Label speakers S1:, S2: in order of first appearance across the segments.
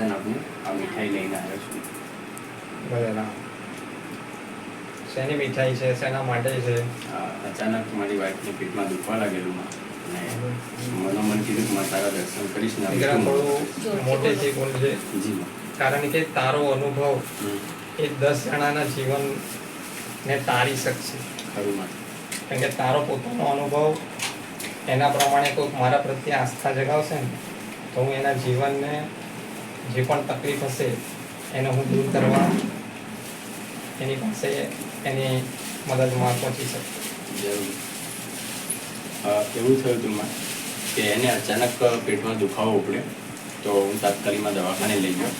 S1: હું આ મીઠાઈ લઈને આવ્યો છું.
S2: શેની મીઠાઈ છે? શેના માટે છે?
S1: અચાનક મારી વાઈફને પેટમાં દુખવા લાગેલું અને મનોમન કીધું કે મારે તારા દર્શન કરીશ ને
S2: થોડું મોટેથી બોલજે
S1: જી
S2: કારણ કે તારો અનુભવ એ દસ જણાના જીવનને તારી શકશે.
S1: ખરું
S2: કારણ કે તારો પોતાનો અનુભવ એના પ્રમાણે કોઈક મારા પ્રત્યે આસ્થા જગાવશે ને તો હું એના જીવનને જે પણ તકલીફ હશે, એને હું દૂર કરવા એની પાસે એની મદદમાં પહોંચી શકું.
S1: એવું થયું હતું કે એને અચાનક પેટમાં દુખાવો ઉપડ્યો, તો હું તાત્કાલિકમાં દવાખાને લઈ ગયો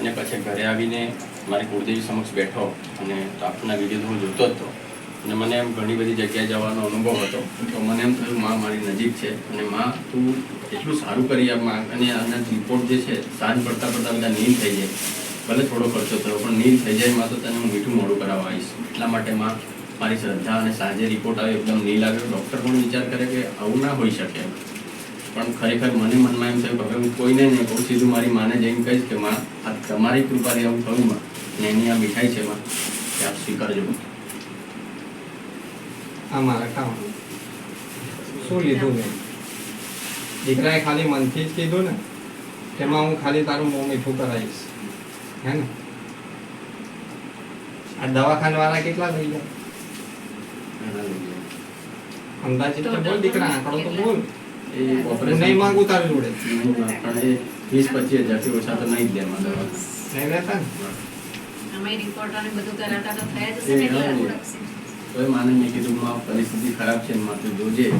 S1: અને પછી ઘરે આવીને મારી કુળદેવી સમક્ષ બેઠો અને આપના વીડિયો હું જોતો જ હતો. અને મને એમ ઘણી બધી જગ્યાએ જવાનો અનુભવ હતો. તો મને એમ થયું, માં, મારી નજીક છે. અને માં, તું એટલું સારું કરી આપ, માં. અને આના રિપોર્ટ જે છે, સાંજ પડતા પડતા બધા નીલ થઈ જાય. ભલે થોડો ખર્ચો થયો, પણ નીલ થઈ જાય, માં, તો તને હું મીઠું મોડું કરાવવા આવીશ. એટલા માટે માં, મારી શ્રદ્ધા અને સાંજે રિપોર્ટ આવ્યો, એકદમ નીલ આવ્યો. ડૉક્ટર પણ વિચાર કરે કે આવું ના હોઈ શકે. પણ ખરેખર મને મનમાં એમ થયું હવે હું કોઈને નહીં કહું, સીધું મારી માને જઈને કહીશ કે, માં, આ તમારી કૃપાથી આવું થયું, માં. ને એની આ મીઠાઈ છે, માં, કે આપ સ્વીકારજો.
S2: આ મારા કામ શું લીધું મેં? દીકરાએ ખાલી મનથી જ કીધું ને તેમાં હું ખાલી તારું મોં મીઠું કરાવીશ. હે ને? આ દવાખાન વાળા કેટલા થઈ ગયા? અંદાજે તો બોલ દીકરા આંકડો તો બોલ. નહીં માંગુ તારી જોડે.
S1: વીસ પચીસ હજારથી ઓછા તો નહીં જ દે
S2: નહીં રહેતા ને?
S3: અમે રિપોર્ટ અને બધું કરાવતા તો થયા જ હશે ને
S1: એ માને મેં કીધું માં પરિસ્થિતિ ખરાબ છે માં તું જોજે.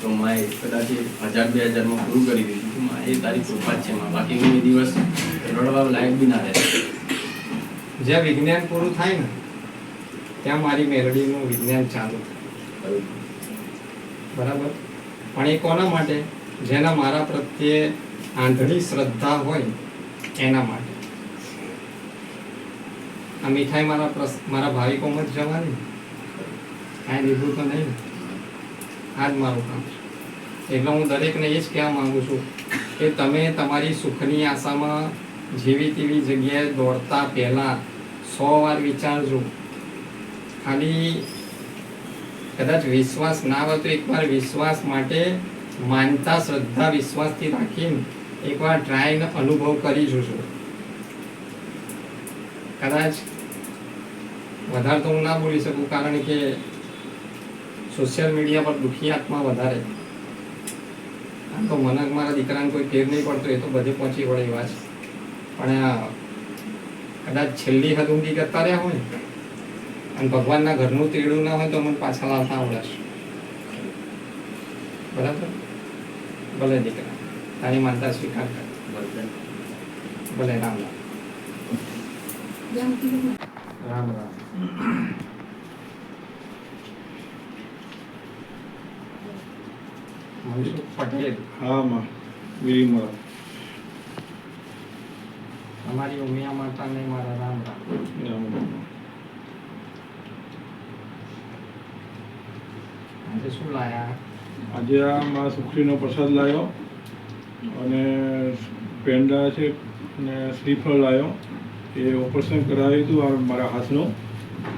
S1: તો માં એ કદાચ હજાર બે હજારમાં પૂરું કરી દીધું તું માં એ તારી કૃપા છે માં બાકી હું એ દિવસ રડવા લાયક બી ના રહે.
S2: જ્યાં વિજ્ઞાન પૂરું થાય ને, ત્યાં મારી મેલડીનું વિજ્ઞાન ચાલુ થાય. બરાબર? પણ એ કોના માટે? જેના મારા પ્રત્યે આંધળી શ્રદ્ધા હોય, એના માટે. આ મીઠાઈ મારા મારા ભાવિકોમાં જ જવાની? કાંઈ લીધું તો નહીં. આ જ મારું કામ છે. એટલે હું દરેકને એ જ કહેવા માગું છું કે તમે તમારી સુખની આશામાં જેવી તેવી જગ્યાએ દોડતા પહેલાં સો વાર વિચારજો. ખાલી કદાચ વિશ્વાસ ના હોય તો એકવાર વિશ્વાસ માટે માનતા, શ્રદ્ધા, વિશ્વાસથી રાખીને એકવાર ટ્રાયનો અનુભવ કરી જોજો. કદાચ વધારે તો હું ના બોલી શકું કારણ કે સોશિયલ મીડિયા પર દુઃખી આત્મા વધારે. આમ તો મને મારા દીકરાને કોઈ ફેર નહીં પડતો એ તો બધે પહોંચી વળે એવા છે પણ આ કદાચ છેલ્લી હદ ઊંધી કરતા રહ્યા હોય ને અને ભગવાનના ઘરનું તેડું ના હોય તો મને પાછા લાવતા આવડશે બરાબર? ભલે દીકરા તારી માનતા સ્વીકાર કર. ભલે રામ રામ. રામ રામ. પટેલ
S4: હા માં. ગિરિમરા
S2: અમારી ઉમિયા માતાને મારા રામ રામ. આજે શું લાયા?
S4: આજે આ માં સુખડીનો પ્રસાદ લાવ્યો અને પેંડા છે અને શ્રીફળ લાવ્યો એ ઓપરેશન કરાવ્યું હતું મારા હાથનું.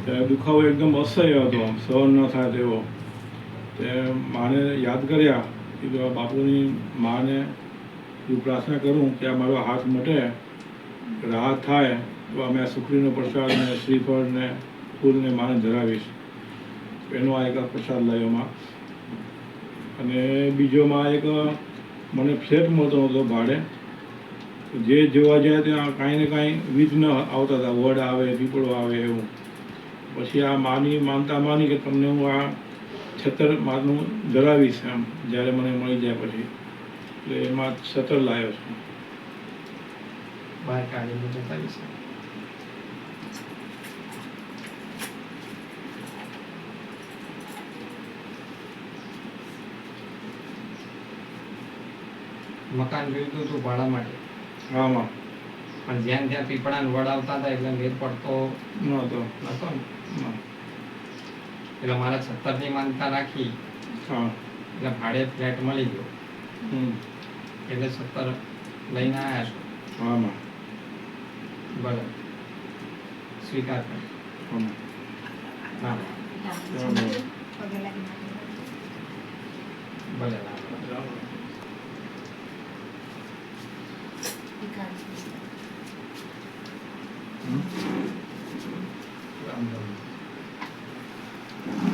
S4: ત્યારે દુખાવો એકદમ અસહ્ય હતો આમ સહન ન થાય તેવો. તે માને યાદ કર્યા કીધું આ બાપુની માને હું પ્રાર્થના કરું કે આ મારો હાથ મટે, રાહત થાય, તો અમે આ સુખડીનો પ્રસાદ ને શ્રીફળ ને ફૂલને માને ધરાવીશ. એનો આ એક પ્રસાદ લાવ્યો માં. અને બીજોમાં એક મને ફ્લેટ મળતો હતો ભાડે. જે જોવા જાય ત્યાં કાંઈ ને કાંઈ વિઘ્ન આવતા હતા. વડ આવે, પીપળો આવે એવું. પછી આ માની, માનતા માની કે તમને હું આ છતર મારનું ધરાવીશ એમ જ્યારે મને મળી જાય પછી. એટલે એમાં છતર લાવ્યો છું.
S2: બહાર કાઢીને છે મકાન લીધું હતું ભાડા માટે.
S4: આમાં.
S2: પણ જ્યાં ત્યાં પીપળાને વડાવતા હતા એટલે મેર પડતો
S4: નહોતો.
S2: નહોતો ના. એટલે મારા સત્તરની માનતા રાખી એટલે ભાડે ફ્લેટ મળી ગયો.
S4: હમ.
S2: એટલે છત્તર લઈને આવ્યા છો.
S4: આમાં
S2: ભલે. સ્વીકાર કરો.
S3: હા.
S2: ભલે ના
S4: હમ.
S2: Thank you.